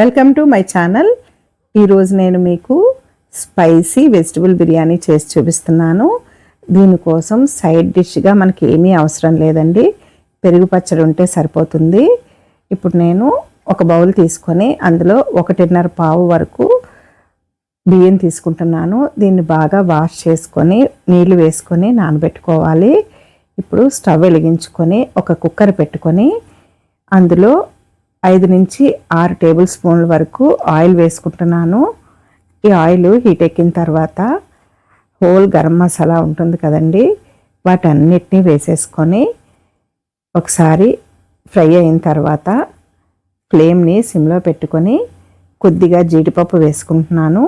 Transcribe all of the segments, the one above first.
Welcome to my channel ఈరోజు నేను మీకు స్పైసీ వెజిటబుల్ బిర్యానీ చేసి చూపిస్తున్నాను. దీనికోసం సైడ్ డిష్గా మనకి ఏమీ అవసరం లేదండి. పెరుగు పచ్చడి ఉంటే సరిపోతుంది. ఇప్పుడు నేను ఒక బౌల్ తీసుకొని అందులో ఒకటిన్నర పావు వరకు బియ్యం తీసుకుంటున్నాను. దీన్ని బాగా వాష్ చేసుకొని నీళ్ళు వేసుకొని నానబెట్టుకోవాలి. ఇప్పుడు స్టవ్ వెలిగించుకొని ఒక కుక్కర్ పెట్టుకొని అందులో ఐదు నుంచి ఆరు టేబుల్ స్పూన్ల వరకు ఆయిల్ వేసుకుంటున్నాను. ఈ ఆయిల్ హీట్ ఎక్కిన తర్వాత హోల్ గరం మసాలా ఉంటుంది కదండి వాటన్నిటినీ వేసేసుకొని ఒకసారి ఫ్రై అయిన తర్వాత ఫ్లేమ్ని సిమ్లో పెట్టుకొని కొద్దిగా జీడిపప్పు వేసుకుంటున్నాను.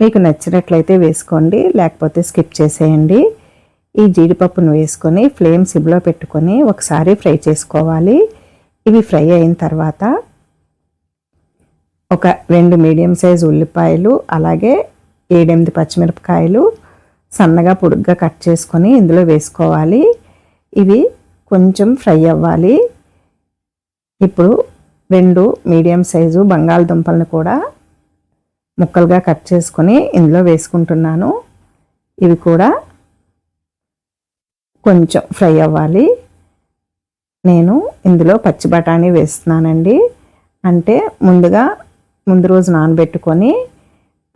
మీకు నచ్చినట్లయితే వేసుకోండి లేకపోతే స్కిప్ చేసేయండి. ఈ జీడిపప్పును వేసుకొని ఫ్లేమ్ సిమ్లో పెట్టుకొని ఒకసారి ఫ్రై చేసుకోవాలి. ఇవి ఫ్రై అయిన తర్వాత ఒక రెండు మీడియం సైజ్ ఉల్లిపాయలు అలాగే ఏడెనిమిది పచ్చిమిరపకాయలు సన్నగా పొడుగ్గా కట్ చేసుకొని ఇందులో వేసుకోవాలి. ఇవి కొంచెం ఫ్రై అవ్వాలి. ఇప్పుడు రెండు మీడియం సైజు బంగాళదుంపలను కూడా ముక్కలుగా కట్ చేసుకొని ఇందులో వేసుకుంటున్నాను. ఇవి కూడా కొంచెం ఫ్రై అవ్వాలి. నేను ఇందులో పచ్చి బఠానీ వేస్తున్నానండి. అంటే ముందుగా ముందు రోజు నానబెట్టుకొని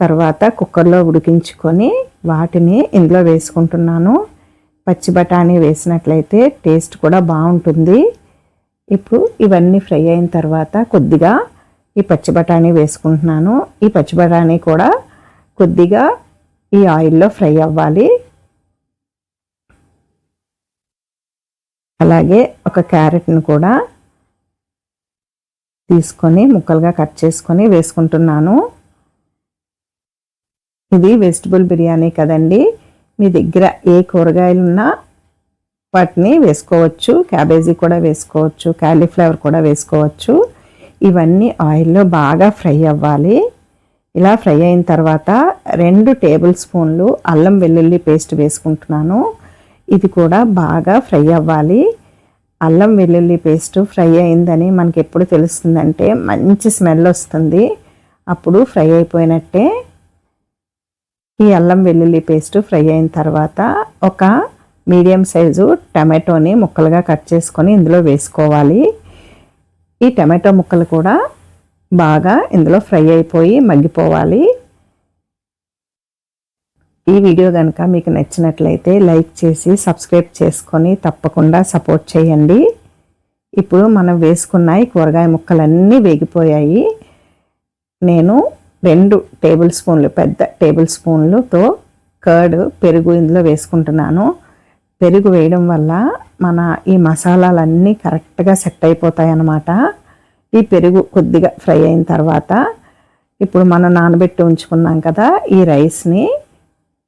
తర్వాత కుక్కర్లో ఉడికించుకొని వాటిని ఇందులో వేసుకుంటున్నాను. పచ్చి బఠానీ వేసినట్లయితే టేస్ట్ కూడా బాగుంటుంది. ఇప్పుడు ఇవన్నీ ఫ్రై అయిన తర్వాత కొద్దిగా ఈ పచ్చి బఠానీ వేసుకుంటున్నాను. ఈ పచ్చి బఠానీ కూడా కొద్దిగా ఈ ఆయిల్లో ఫ్రై అవ్వాలి. అలాగే ఒక క్యారెట్ను కూడా తీసుకొని ముక్కలుగా కట్ చేసుకొని వేసుకుంటున్నాను. ఇది వెజిటబుల్ బిర్యానీ కదండి. మీ దగ్గర ఏ కూరగాయలు ఉన్నా వాటిని వేసుకోవచ్చు. క్యాబేజీ కూడా వేసుకోవచ్చు. క్యాలీఫ్లవర్ కూడా వేసుకోవచ్చు. ఇవన్నీ ఆయిల్లో బాగా ఫ్రై అవ్వాలి. ఇలా ఫ్రై అయిన తర్వాత రెండు టేబుల్ స్పూన్లు అల్లం వెల్లుల్లి పేస్ట్ వేసుకుంటున్నాను. ఇది కూడా బాగా ఫ్రై అవ్వాలి. అల్లం వెల్లుల్లి పేస్ట్ ఫ్రై అయిందని మనకి ఎప్పుడు తెలుస్తుందంటే మంచి స్మెల్ వస్తుంది. అప్పుడు ఫ్రై అయిపోయినట్టే ఈ అల్లం వెల్లుల్లి పేస్ట్ ఫ్రై అయిన తర్వాత ఒక మీడియం సైజు టమాటోని ముక్కలుగా కట్ చేసుకొని ఇందులో వేసుకోవాలి. ఈ టమాటో ముక్కలు కూడా బాగా ఇందులో ఫ్రై అయిపోయి మగ్గిపోవాలి. ఈ వీడియో కనుక మీకు నచ్చినట్లయితే లైక్ చేసి సబ్స్క్రైబ్ చేసుకొని తప్పకుండా సపోర్ట్ చేయండి. ఇప్పుడు మనం వేసుకున్న ఈ కూరగాయ ముక్కలన్నీ వేగిపోయాయి. నేను రెండు టేబుల్ స్పూన్లు పెద్ద టేబుల్ స్పూన్లతో కర్డ్ పెరుగు ఇందులో వేసుకుంటున్నాను. పెరుగు వేయడం వల్ల మన ఈ మసాలాలన్నీ కరెక్ట్గా సెట్ అయిపోతాయి అన్నమాట. ఈ పెరుగు కొద్దిగా ఫ్రై అయిన తర్వాత ఇప్పుడు మనం నానబెట్టి ఉంచుకున్నాం కదా ఈ రైస్ని.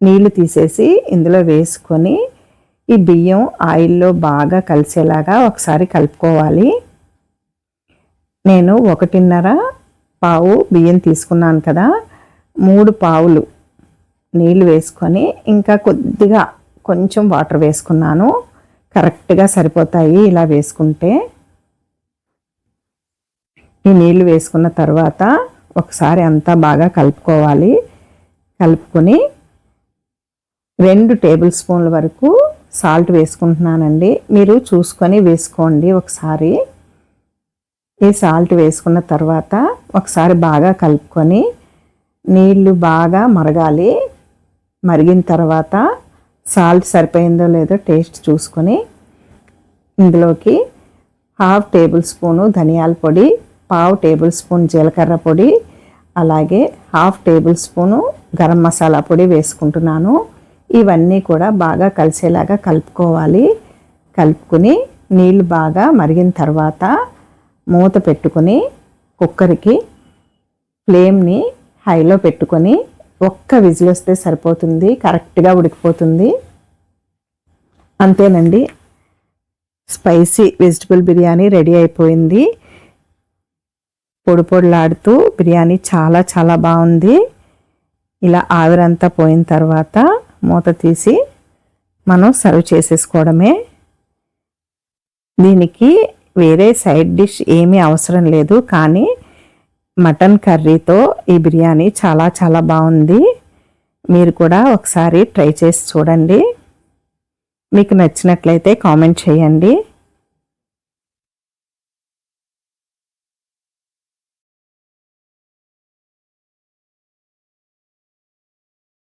నీళ్ళు తీసేసి ఇందులో వేసుకొని ఈ బియ్యం ఆయిల్లో బాగా కలిసేలాగా ఒకసారి కలుపుకోవాలి. నేను ఒకటిన్నర పావు బియ్యం తీసుకున్నాను కదా మూడు పావులు నీళ్ళు వేసుకొని ఇంకా కొద్దిగా కొంచెం వాటర్ వేసుకున్నాను. కరెక్ట్గా సరిపోతాయి ఇలా వేసుకుంటే. ఈ నీళ్ళు వేసుకున్న తర్వాత ఒకసారి అంతా బాగా కలుపుకోవాలి. కలుపుకొని రెండు టేబుల్ స్పూన్ల వరకు సాల్ట్ వేసుకుంటున్నానండి. మీరు చూసుకొని వేసుకోండి ఒకసారి. ఈ సాల్ట్ వేసుకున్న తర్వాత ఒకసారి బాగా కలుపుకొని నీళ్ళు బాగా మరగాలి. మరిగిన తర్వాత సాల్ట్ సరిపోయిందో లేదో టేస్ట్ చూసుకొని ఇందులోకి హాఫ్ టేబుల్ స్పూను ధనియాల పొడి పావు టేబుల్ స్పూన్ జీలకర్ర పొడి అలాగే half tablespoon garam masala పొడి వేసుకుంటున్నాను. ఇవన్నీ కూడా బాగా కలిసేలాగా కలుపుకోవాలి. కలుపుకుని నీళ్ళు బాగా మరిగిన తర్వాత మూత పెట్టుకొని కుక్కర్కి ఫ్లేమ్ని హైలో పెట్టుకొని ఒక్క విజిల్ వస్తే సరిపోతుంది కరెక్ట్గా ఉడికిపోతుంది. అంతేనండి. స్పైసీ వెజిటబుల్ బిర్యానీ రెడీ అయిపోయింది. పొడి పొడిలాడుతూ బిర్యానీ చాలా చాలా బాగుంది. ఇలా ఆవిరంతా పోయిన తర్వాత మూత తీసి మనం సర్వ్ చేసేసుకోవడమే. దీనికి వేరే సైడ్ డిష్ ఏమీ అవసరం లేదు కానీ మటన్ కర్రీతో ఈ బిర్యానీ చాలా చాలా బాగుంది. మీరు కూడా ఒకసారి ట్రై చేసి చూడండి. మీకు నచ్చినట్లయితే కామెంట్ చేయండి.